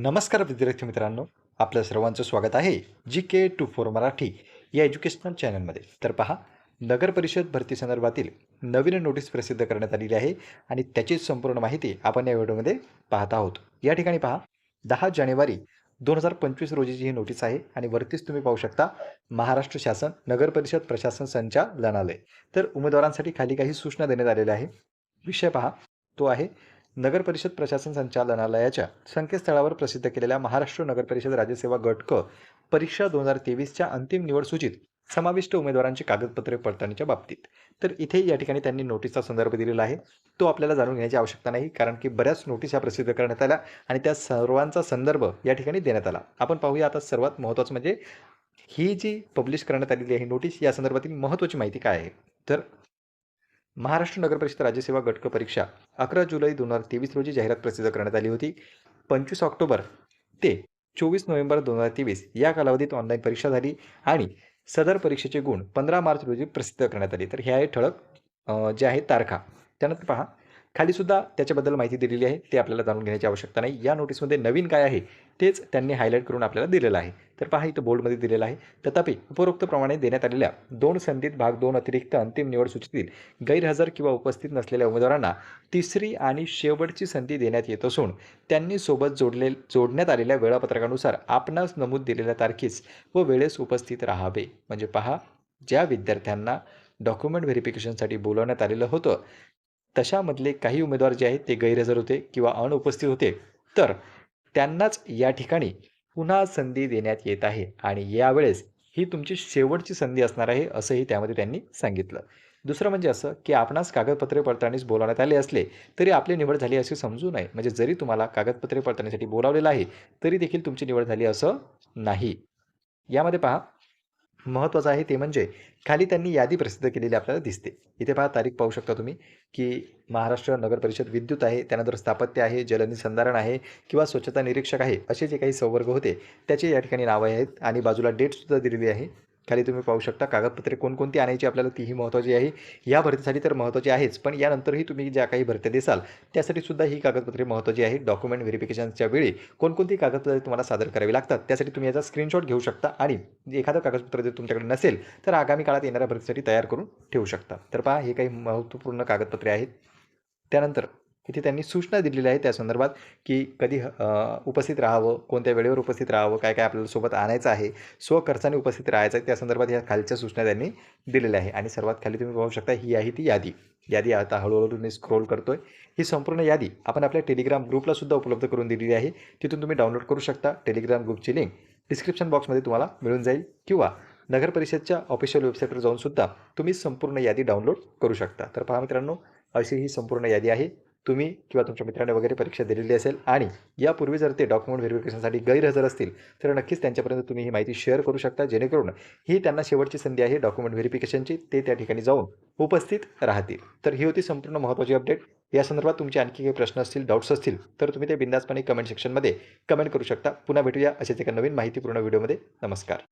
नमस्कार विद्यार्थी मित्रांनो आपल्या सर्वांचं स्वागत आहे G K two four Marathi या एज्युकेशनल चॅनलमध्ये. तर पहा नगर परिषद भरती संदर्भातील नवीन नोटीस प्रसिद्ध करण्यात आलेली आहे आणि त्याची संपूर्ण माहिती आपण या व्हिडिओमध्ये पाहत आहोत. या ठिकाणी पहा दहा जानेवारी दोन हजार पंचवीस रोजीची ही नोटीस आहे आणि वरतीच तुम्ही पाहू शकता महाराष्ट्र शासन नगर परिषद प्रशासन संचालनालय. तर उमेदवारांसाठी खाली काही सूचना देण्यात आलेल्या आहे विषय पहा तो आहे नगर परिषद प्रशासन संचालनालयाच्या संकेतस्थळावर प्रसिद्ध केलेल्या महाराष्ट्र नगर परिषद राज्यसेवा गट क परीक्षा दोन हजार तेवीसच्या अंतिम निवड सूचीत समाविष्ट उमेदवारांची कागदपत्रे पडताळणीच्या बाबतीत. तर इथे या ठिकाणी त्यांनी नोटीसचा संदर्भ दिलेला आहे. तो आपल्याला जाणून घेण्याची आवश्यकता नाही कारण की बऱ्याच नोटीस ह्या प्रसिद्ध करण्यात आल्या आणि त्या सर्वांचा संदर्भ या ठिकाणी देण्यात आला. आपण पाहूया आता सर्वात महत्त्वाचं म्हणजे ही जी पब्लिश करण्यात आलेली आहे नोटीस या संदर्भातील महत्त्वाची माहिती काय आहे? तर महाराष्ट्र नगर परिषद राज्यसेवा गटक परीक्षा अकरा जुलै दोन हजार तेवीस रोजी जाहिरात प्रसिद्ध करण्यात आली होती. पंचवीस ऑक्टोबर ते चोवीस नोव्हेंबर दोन हजार तेवीस या कालावधीत ऑनलाईन परीक्षा झाली आणि सदर परीक्षेचे गुण पंधरा मार्च रोजी प्रसिद्ध करण्यात आले. तर हे आहे ठळक जे आहे तारखा. त्यानंतर पहा खालीसुद्धा त्याच्याबद्दल माहिती दिलेली आहे. ते आपल्याला जाणून घेण्याची आवश्यकता नाही. या नोटीसमध्ये नवीन काय आहे तेच त्यांनी हायलाईट करून आपल्याला दिलेलं आहे. तर पहा इथं बोर्डमध्ये दिलेलं आहे. तथापि उपरोक्तप्रमाणे देण्यात आलेल्या दोन संधीत भाग दोन अतिरिक्त अंतिम निवड सूचीतील गैरहजर किंवा उपस्थित नसलेल्या उमेदवारांना तिसरी आणि शेवटची संधी देण्यात येत असून त्यांनी सोबत जोडले जोडण्यात आलेल्या वेळापत्रकानुसार आपणास नमूद दिलेल्या तारखेस व वेळेस उपस्थित राहावे. म्हणजे पहा ज्या विद्यार्थ्यांना डॉक्युमेंट व्हेरिफिकेशनसाठी बोलवण्यात आलेलं होतं तशामधले काही उमेदवार जे आहेत ते गैरहजर होते किंवा अनुपस्थित होते. तर त्यांनाच या ठिकाणी पुन्हा संधी देण्यात येत आहे आणि यावेळेस ही तुमची शेवटची संधी असणार आहे असंही त्यामध्ये त्यांनी सांगितलं. दुसरं म्हणजे असं की आपणास कागदपत्रे पडताळणीस बोलावण्यात आले असले तरी आपली निवड झाली असे समजू नये. म्हणजे जरी तुम्हाला कागदपत्रे पडताळणीसाठी बोलावलेलं आहे तरी देखील तुमची निवड झाली असं नाही. यामध्ये पहा महत्त्वाचं आहे ते म्हणजे खाली त्यांनी यादी प्रसिद्ध केलेली आपल्याला दिसते. इथे पहा तारीख पाहू शकता तुम्ही की महाराष्ट्र नगर परिषद विद्युत आहे त्यानंतर स्थापत्य आहे जलनिसंधारण आहे किंवा स्वच्छता निरीक्षक आहे असे जे काही संवर्ग होते त्याचे या ठिकाणी नावं आहेत आणि बाजूला डेटसुद्धा दिलेली आहे. खाली तुम्ही पाहू शकता कागदपत्रे कोणकोणती आणायची आपल्याला तीही महत्त्वाची आहे. या भरतीसाठी तर महत्त्वाची आहेच पण यानंतरही तुम्ही ज्या काही भरत्या देसाल त्यासाठी सुद्धा ही कागदपत्रे महत्त्वाची आहेत. डॉक्युमेंट व्हेरिफिकेशनच्या वेळी कोणकोणती कागदपत्रे तुम्हाला सादर करावी लागतात त्यासाठी तुम्ही याचा स्क्रीनशॉट घेऊ शकता आणि एखादं कागदपत्र जर तुमच्याकडे नसेल तर आगामी काळात येणाऱ्या भरतीसाठी तयार करून ठेवू शकता. तर पहा हे काही महत्त्वपूर्ण कागदपत्रे आहेत. त्यानंतर इथे त्यांनी सूचना दिलेल्या आहे त्या संदर्भात की कधी उपस्थित राहावं कोणत्या वेळेवर उपस्थित राहावं काय काय आपल्याला सोबत आणायचं आहे स्वखर्चाने उपस्थित राहायचं आहे त्या संदर्भात ह्या खालच्या सूचना त्यांनी दिलेल्या आहे. आणि सर्वात खाली तुम्ही पाहू शकता ही आहे ती यादी. यादी आता हळूहळू मी स्क्रोल करतोय. ही संपूर्ण यादी आपण आपल्या टेलिग्राम ग्रुपला सुद्धा उपलब्ध करून दिलेली आहे. तिथून तुम्ही डाउनलोड करू शकता टेलिग्राम ग्रुपची लिंक डिस्क्रिप्शन बॉक्समध्ये तुम्हाला मिळून जाईल. किंवा नगर परिषदच्या ऑफिशियल वेबसाईटवर जाऊनसुद्धा तुम्ही संपूर्ण यादी डाउनलोड करू शकता. तर पहा मित्रांनो अशी ही संपूर्ण यादी आहे. तुम्ही किंवा तुमच्या मित्राने वगैरे परीक्षा दिलेली असेल आणि यापूर्वी जर ते डॉक्युमेंट व्हेरिफिकेशनसाठी गैरहजर असतील तर नक्कीच त्यांच्यापर्यंत तुम्ही ही माहिती शेअर करू शकता. जेणेकरून ही त्यांना शेवटची संधी आहे डॉक्युमेंट व्हेरिफिकेशनची ते त्या ठिकाणी जाऊन उपस्थित राहतील. तर ही होती संपूर्ण महत्त्वाची अपडेट या संदर्भात तुमचे आणखी काही प्रश्न असतील डाऊट्स असतील तर तुम्ही ते बिंदासपणे कमेंट सेक्शनमध्ये कमेंट करू शकता. पुन्हा भेटूया असेच एका नवीन माहितीपूर्ण व्हिडिओमध्ये नमस्कार.